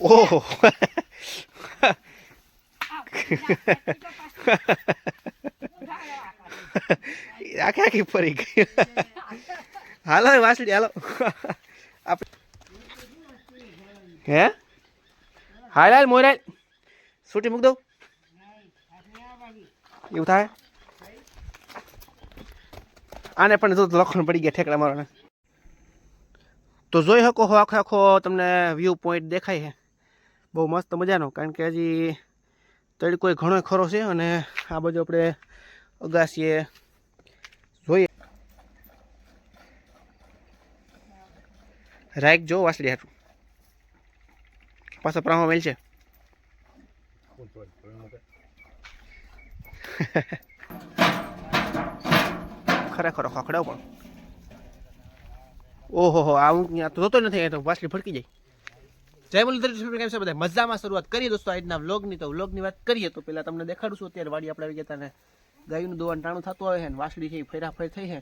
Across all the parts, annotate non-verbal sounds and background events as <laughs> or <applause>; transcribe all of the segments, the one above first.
ઓહો આખી આખી ફરી ગઈ? હાલો વાસળી હાલો. હે? હાલ હાલ મોરાલ. છૂટી મૂક દઉં. એવું થાય? આને પણ જો લખણ પડી ગયા ઠેકડા મારવાના. તો જોઈ શકો હો આખો આખો તમને વ્યૂ પોઈન્ટ દેખાય છે. બહુ મસ્ત મજાનો, કારણ કે હજી તડકો ઘણો ખરો છે અને આ બાજુ આપણે અગાસીએ જોઈએ. રાઈક જો વાસળી હાટું. પાછો પ્રાહો મેલ છે ખરેખર ખખડાવ પણ. ઓહો હો આ ત્યાં તો જોતો નથી તો વાસળી ફડકી જાય. જય મુરલીધર કેમ છે બધા? મજામાં શરૂઆત કરીએ દોસ્તો આજના વ્લોગની તો વ્લોગની વાત કરીએ તો પહેલાં તમને દેખાડું છું, અત્યારે વાડી આપણે આવી ગયા ને ગાયનું દોવાનું ટાણું થતું આવે છે ને વાસળી છે એ ફેરાફેર થઈ છે.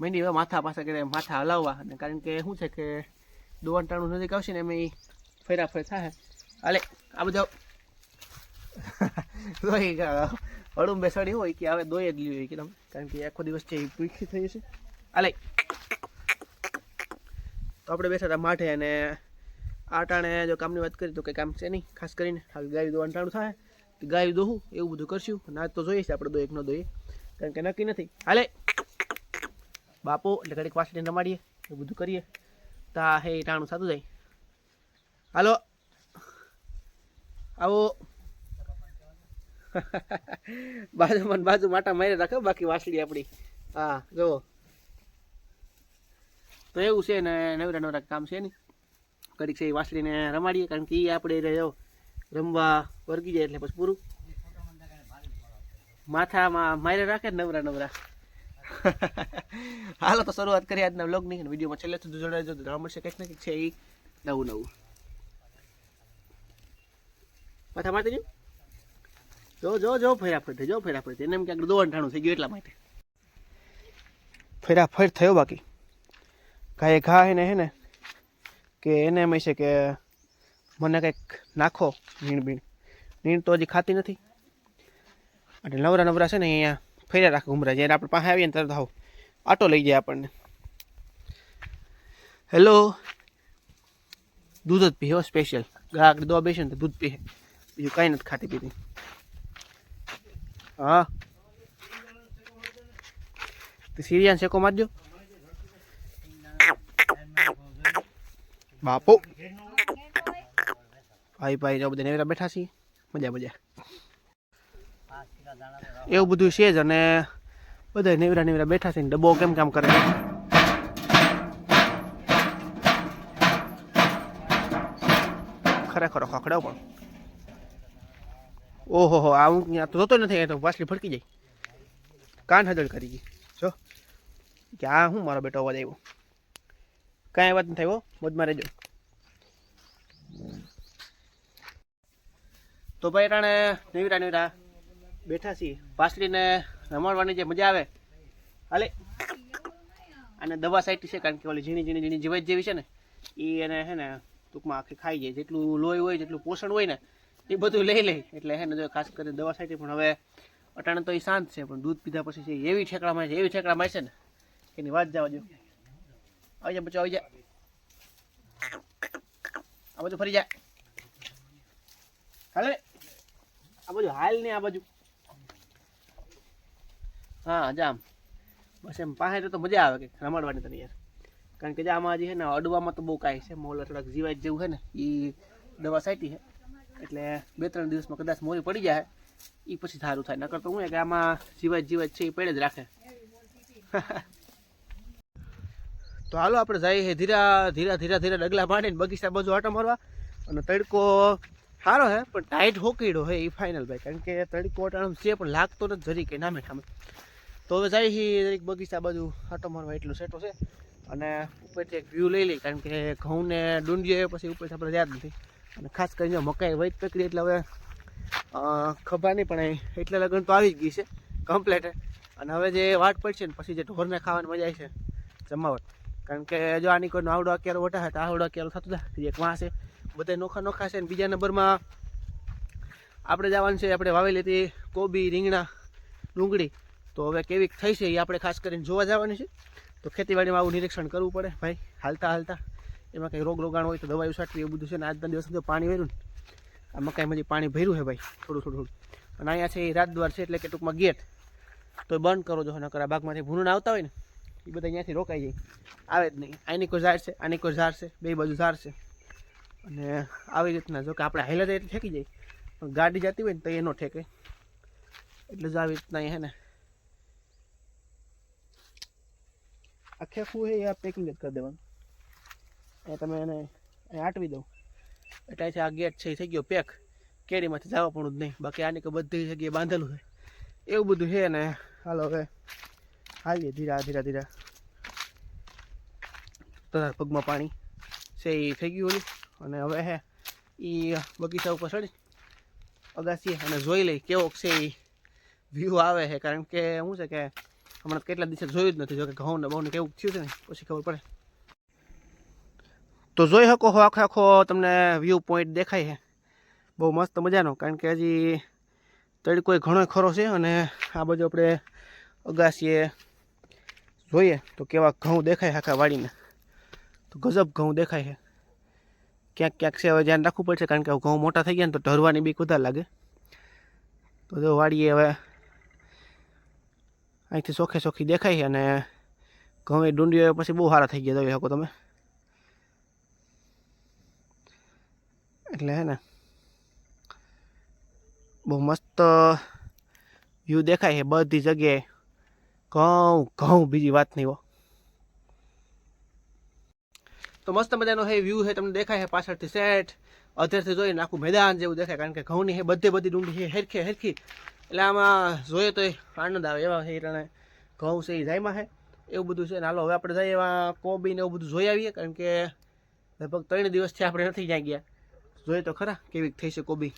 મંડી હવે માથા પાસે કરે, માથા હલાવવા. અને કારણ કે શું છે કે દોવાનું ટાણું નજીક આવશે ને એમ એ ફેરાફેર થાય. અલે આ બધા <laughs> દોઈ હળું બેસાડી હોય કે હવે દોઈ જ લીધું હોય કે તમે કારણ કે આખો દિવસ છે એ પીખી થઈ છે અલે તો આપણે બેસાતા માઠે અને આ ટાણે જો કામની વાત કરીએ તો કંઈ કામ છે નહીં. ખાસ કરીને આ ગાય દોવાનું ટાણું થાય, તો ગાય દોહું, એવું બધું કરશું. ના તો જોઈએ છે, આપણે દો એક ન દોઈએ. કારણ કે નક્કી નથી. હાલે. બાપો, એટલે ઘડીક વાસળીને રમાડીએ, એવું બધું કરીએ. તા હે, એ ટાણું થતું જાય. હાલો. આવો. <laughs> બાજુમાં ને બાજુ માટા મારી રાખે બાકી વાસળી આપણી. હા, જુઓ. તો એવું છે ને, નવરા નવરા કામ છે નહીં. ઘડીક છે વાસળીને રમાડીએ કારણ કે એ આપણે રહ્યો રમવા વર્ગી જાય એટલે પછી પૂરું. માથામાં મારે રાખે નવરા નવરા. <laughs> હાલો તો શરૂઆત કરીએ આજના વ્લોગની વિડીયોમાં છેલ્લે સુધી જોડાજો તો જાણવા મળશે કંઈક ને કંઈક છે એ નવું નવું. માથા માટે જો. જો જો ફેરા ફરતે જો ફેરા ફરતે એને એમ ક્યાંક દોવાનું ઠાણું થઈ ગયું એટલા માટે. ફેરા ફેર થયો બાકી. ઘાએ ઘા હે ને હે ને. કે એને એમ છે કે મને કંઈક નાખો નીણ બીણ. નીણ તો હજી ખાતી નથી. એટલે નવરા નવરા છે ને અહીંયા ફેર્યા રાખે ઘુમરા જ્યારે આપણે પાસે આવીએ ને તરત આવો આટો લઈ જાય આપણને. હેલો દૂધ જ પીએ હો સ્પેશિયલ ગ્રાહક દવા બેસે ને તો દૂધ પીએ. બીજું કાંઈ નથી ખાતી પીતી. હા. સિરિયાન શેકો મારજો. બાપો. ભાઈ ભાઈ જો બધા નેવરા બેઠા છીએ. મજા મજા. એવું બધું છે જ અને બધા નેવરા નેવરા બેઠા છે ને ડબ્બો કેમ કામ કરે ખરેખર ખખડાવ પણ. ઓહો, હો, આ હું ત્યાં જોતો નથી તો વાસલી ફડકી જાય. કાન હજળ કરી ગઈ. જો કે આ હું મારો બેટો અવાજ આવ્યો કાંઈ વાત નથી હો, મોજમાં રહેજો. તો ભાઈ રાણે નેવીરા નેવીરા બેઠા છીએ. પાસળીને રમાડવાની જે મજા આવે, હાલે? અને દવા સાઈટ છે, કારણ કે ઓલી ઝીણી ઝીણી ઝીણી જીવાત જેવી છે ને એ એને હે ને, ટૂંકમાં આખી ખાઈ જાય. જેટલું લોહી હોય, જેટલું પોષણ હોય ને, એ બધું લઈ લે. એટલે હે ને, જો ખાસ કરીને દવા સાઈટ પણ હવે અટાણે તો એ શાંત છે, પણ દૂધ પીધા પછી છે, એવી ઠેકડા છે, એવી ઠેકડા મારે છે ને, એની વાત જવા દો આવી જા બચ્ચો આવી જાય આ બધું ફરી જા હાલે આ બાજુ હાલ ને આ બાજુ હા જામ બસ એમ પાસે તો મજા આવે કે રમાડવાની તને યાર કારણ કે જે આમાં જે છે ને અડવામાં તો બહુ કાંઈ છે મોલ થોડાક જીવાય જેવું છે ને એ દવા સાઈટી છે એટલે બે ત્રણ દિવસમાં કદાચ મોરી પડી જાય એ પછી સારું થાય નકર તો હું કે આમાં જીવાય જીવાય છે એ પડે જ રાખે તો હાલો, આપણે જઈએ ધીરા ધીરા ધીરા ધીરા ડગલા માંડીને બગીચા બાજુ આટા મારવા. અને તડકો સારો હે, પણ ટાઈટ હોકીડો હે એ ફાઇનલ ભાઈ, કારણ કે તડકો અટાણું છે, પણ લાગતો નથી જરી કે નામે ઠામે તો હવે જાય દરેક બગીચા બાજુ આટો મારવા, એટલું સેટો છે. અને ઉપરથી એક વ્યૂ લઈ લઈ કારણ કે ઘઉંને ડુંડીએ પછી ઉપરથી આપણે યાદ નથી. અને ખાસ કરીને મકાઈ વૈદ પકડી, એટલે હવે ખભા નહીં પણ એટલે લગન તો આવી જ ગઈ છે કમ્પ્લેટ અને હવે જે વાટ પડશે ને, પછી જે ઢોરને ખાવાની મજા આવી છે જમાવટ કારણ કે જો આની કોઈનો આવડો અકેરો વટા હતા આવડો અકેરો થતો હતા એક વાંસે બધા નોખા નોખા છે બીજા નંબરમાં આપણે જવાનું છે, આપણે વાવેલી હતી કોબી, રીંગણા, ડુંગળી. તો હવે કેવી થઈ છે એ આપણે ખાસ કરીને જોવા જવાની છે. તો ખેતીવાડીમાં આવું નિરીક્ષણ કરવું પડે ભાઈ. હાલતા હાલતા એમાં કંઈ રોગ રોગાણ હોય તો દવાઈઓ છાંટવી એવું બધું છે ને આજના દિવસ પાણી ભર્યું ને. આ મકાઈમાં જે પાણી ભર્યું છે ભાઈ, થોડું થોડું થોડું. અને અહીંયા છે એ રાજદ્વાર છે એટલે કે ટૂંકમાં ગેટ. તો બંધ કરો જો નકર આ બાગમાંથી ભૂનું આવતા હોય ને એ બધા અહીંયાથી રોકાઈ જાય. આવે જ નહીં. આની કોઈ ઝાડ છે, આની કોઈ ઝાડ છે, બે બાજુ ઝાડ છે. અને આવી રીતના જો કે આપણે હાઈલા જાય ઠેકી જાય, પણ ગાડી જતી હોય ને તો એ ન ઠેકે. એટલે જ આવી રીતના હે ને. આખે આખું હે આ પેકિંગ જ કરી દેવાનું. એ તમે એને આટવી દઉં. એટલે છે આ ગેટ છે, એ થઈ ગયો પેક કેરીમાંથી જવા પણ જ નહીં. બાકી આની કોઈ બધી જગ્યાએ બાંધેલું છે. એવું બધું છે ને. હાલો હવે હાલીએ ધીરા ધીરા ધીરા. તારા પગમાં પાણી. છે એ થઈ ગયું ઓલી. અને હવે હે એ બગીચા ઉપર ચડી અગાસીએ અને જોઈ લઈ કેવો છે એ વ્યૂ આવે છે કારણ કે શું છે કે હમણાં કેટલા દિવસે જોયું જ નથી. જો કે ઘઉં ને બહુ ને કેવું થયું છે ને, પછી ખબર પડે. તો જોઈ શકો હો, આખો આખો તમને વ્યૂ પોઈન્ટ દેખાય છે બહુ મસ્ત મજાનો, કારણ કે હજી તડકો ઘણો ખરો છે. અને આ બાજુ આપણે અગાસીએ જોઈએ તો કેવા ઘઉં દેખાય આખા વાડીને તો ગજબ ઘઉં દેખાય છે. ક્યાંક ક્યાંક છે, હવે ધ્યાન રાખવું પડશે કારણ કે ઘઉં મોટા થઈ ગયા ને તો ઢરવાની બીક વધારે લાગે. તો જો વાડીએ હવે અહીંથી ચોખ્ખે ચોખ્ખી દેખાય છે અને ઘઉં એ ડુંડીઓ પછી બહુ સારા થઈ ગયા, જોઈ શકો તમે. એટલે હે ને, બહુ મસ્ત વ્યૂ દેખાય છે બધી જગ્યાએ. ઘઉં ઘઉં બીજી વાત નહીં હો. તો મસ્ત મજાનો હે વ્યૂ છે તમને દેખાય છે પાછળથી સેટ અધેરથી જોઈને આખું મેદાન જેવું દેખાય, કારણ કે ઘઉંની હે, બધે બધી ડુંડી છે હેરખે, હેરખી. એટલે આમાં જોઈએ તો આનંદ આવે, એવા એટલે ઘઉં છે એ જાયમાં છે એવું બધું છે ને હાલો, હવે આપણે જઈએ એવા કોબી ને એવું બધું જોઈ આવીએ, કારણ કે લગભગ ત્રણ દિવસથી આપણે નથી જ્યાં ગયા. જોઈએ તો ખરા કેવી થઈ છે કોબી.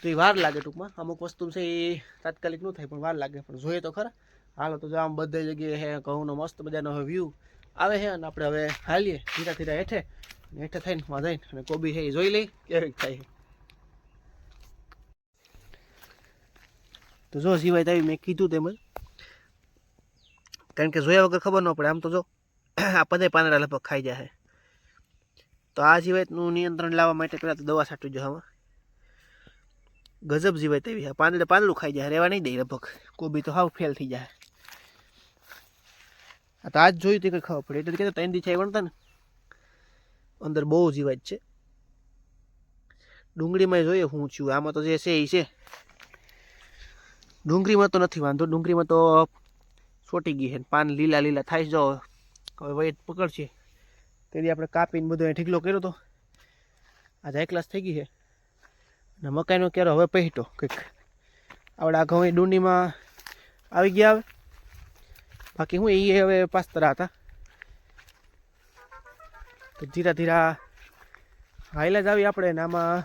તો એ વાર લાગે ટૂંકમાં. અમુક વસ્તુ છે એ તાત્કાલિક ન થાય, પણ વાર લાગે. પણ જોઈએ તો ખરા. હાલો, તો જો આમ બધે જગ્યાએ હે, ઘઉંનો મસ્ત મજાનો વ્યૂ આવે છે અને આપણે હવે હાલીએ ધીરા ધીરા હેઠે. હેઠે થઈને માં જઈને, અને કોબી છે એ જોઈ લઈ, કેવી થાય. તો જો સિવાય તાવી મેં કીધું તેમજ કારણ કે જોયા વગર ખબર ન પડે, આમ તો જો આ પદે પાંદડા લગભગ ખાઈ જાય તો આ જીવાતનું નિયંત્રણ લાવવા માટે પહેલાં તો દવા છાંટવી જો હવે ગજબ જીવાય તેવી પાંદડે પાંદડું ખાઈ જાય, રહેવા નહીં દે લગભગ. કોબી તો હાવ ફેલ થઈ જાય. આ તો આજ જોયું તે કંઈ ખબર પડે. એટલે કહેતા ત્રણ દી છે વણતા ને. અંદર બહુ જીવાત છે. ડુંગળીમાં જોઈએ હું છું. આમાં તો જે છે એ છે. ડુંગળીમાં તો નથી, વાંધો. ડુંગળીમાં તો છોટી ગઈ છે પાન લીલા લીલા થાય જાઓ હવે વેટ પકડશે. તેથી આપણે કાપીને બધો ઢીકલો કર્યો તો. આ જાય ક્લાસ થઈ ગઈ છે. અને મકાઈનો ક્યારો હવે પહેટો કંઈક. આપણે આ ઘઉં ડુંડીમાં આવી ગયા આવે બાકી હું એ હવે પાસ્તરા હતા. તો ધીરા ધીરા હાઈલા જ આવી આપણે ને આમાં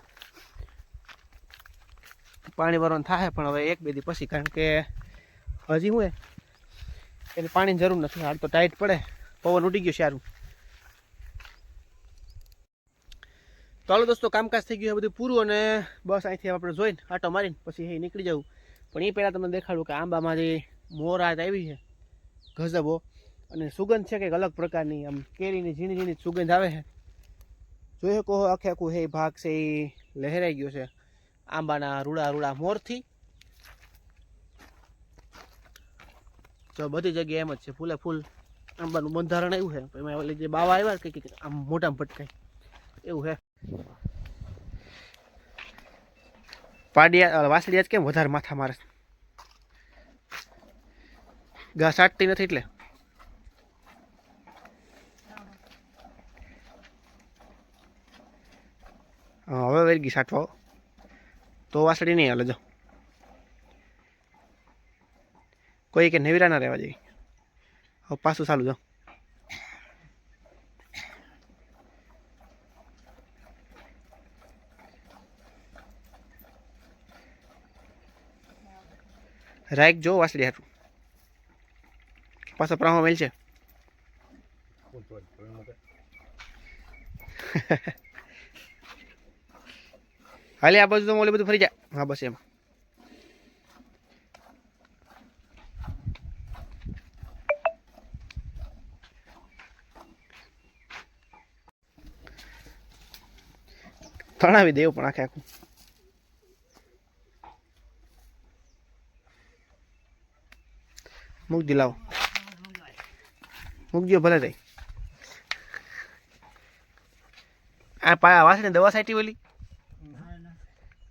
પાણી ભરવાનું થાય પણ હવે એક બે દી પછી, કારણ કે હજી હું એને પાણીની જરૂર નથી, હાલ તો ટાઈટ પડે. પવન ઉડી ગયો સારું. તો હાલો દોસ્તો, કામકાજ થઈ ગયું બધું પૂરું અને બસ અહીંથી આપણે જોઈને આટો મારીને પછી એ નીકળી જવું પણ એ પહેલાં તમને દેખાડું કે આંબામાં જે મોરાત આવી છે. ગઝબો. અને સુગંધ છે કંઈક અલગ પ્રકારની. આમ કેરીની ઝીણી ઝીણી સુગંધ આવે છે. જોઈ શકો આખે આખું હે ભાગ છે, એ લહેરાઈ ગયો છે. આંબાના રૂડા રૂડા મોરથી. તો બધી જગ્યાએ એમ જ છે, ફૂલે ફૂલ આંબાનું બંધારણ એવું છે. એમાં ઓલી જે બાવા આવ્યા કે આમ મોટામાં ભટકાય એવું છે. પાડિયા વાસળિયા જ કેમ વધારે માથા મારે ઘાસ સાટતી નથી એટલે. હવે વેરગી સાટવા તો વાસળી નહીં હાલે, જો. કોઈ કે નેવીરા ના રહેવા જેવી. હવે પાછું ચાલુ, જો. રાઈક જો વાસળી હાટું. પાછો પ્રાહો મેલ છે <laughs> હાલે, આ બાજુ તો મોલે બધું ફરી જાય. હા, બસ એમ. તણાવી દેવું પણ આખે આખું. મૂક લાવો. મૂકજો ભલે રહી. આ પાયા વાસણે દવા સાટી ઓલી?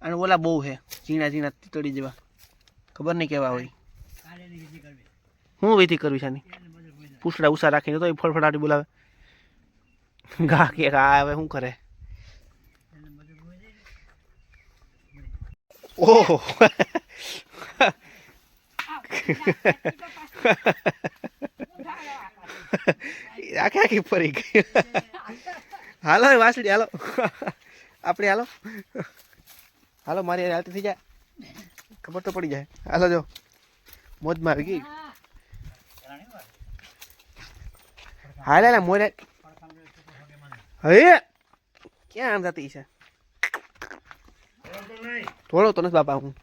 અને ઓલા બહુ છે ઝીણા ઝીણા તીતડી જેવા. ખબર નહીં કેવા હોય. હું વેથી કરવી છે પૂછડા ઉષા રાખીને તો ફળફડાટી બોલાવે. ઘા કે ઘા હવે શું કરે? ઓહો. <laughs> <laughs> <laughs> આખે આખી ફરી ગઈ હાલો એ વાસળી, હાલો. આપણે હાલો. હાલો, મારી હાલતી થઈ જાય. ખબર તો પડી જાય. હાલો, જો. મોજમાં આવી ગઈ. હાલે ને મોરે. હે? ક્યાં આમ જતી છે? થોડો તો નથી બાપા, હું.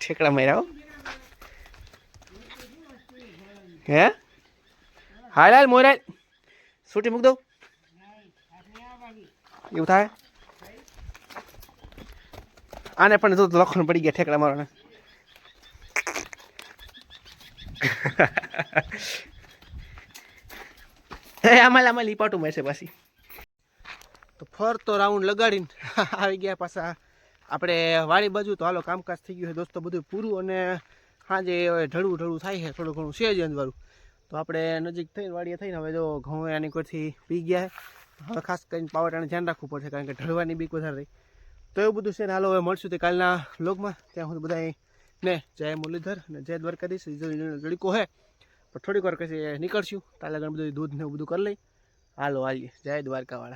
ઠેકડા માર્યા હો? હાલ હાલ મોરે છૂટી મૂક દઉં? એવું થાય? આને પણ જો લખણ પડી ગયા ઠેકડા મારવાના હે <laughs> આમાં આમાં લીપાટું મળશે પાછી. તો ફરતો રાઉન્ડ લગાડીને <laughs> આવી ગયા પાછા. આપણે વાડી બાજુ તો હાલો કામકાજ થઈ ગયું છે દોસ્તો, બધું પૂરું અને સાંજે હવે ઢળવું ઢળવું થાય છે, થોડું ઘણું છે જ અંદરવાળું. તો આપણે નજીક થઈને વાડીએ થઈને હવે જો ઘઉં એની કોઈથી પી ગયા હવે ખાસ કરીને પાવટાને ધ્યાન રાખવું પડશે, કારણ કે ઢળવાની બીક વધારે રહી. તો એવું બધું છે ને હાલો હવે મળશું તે કાલના લોગમાં ત્યાં હું બધા ને જય મુરલીધર અને જય દ્વારકાધીશ. જડીકો હે. પણ થોડીક વાર કશે નીકળશું. તાલે આગળ બધું દૂધ ને એવું બધું કરી લઈ. હાલો, હાલીએ. જય દ્વારકાવાળા.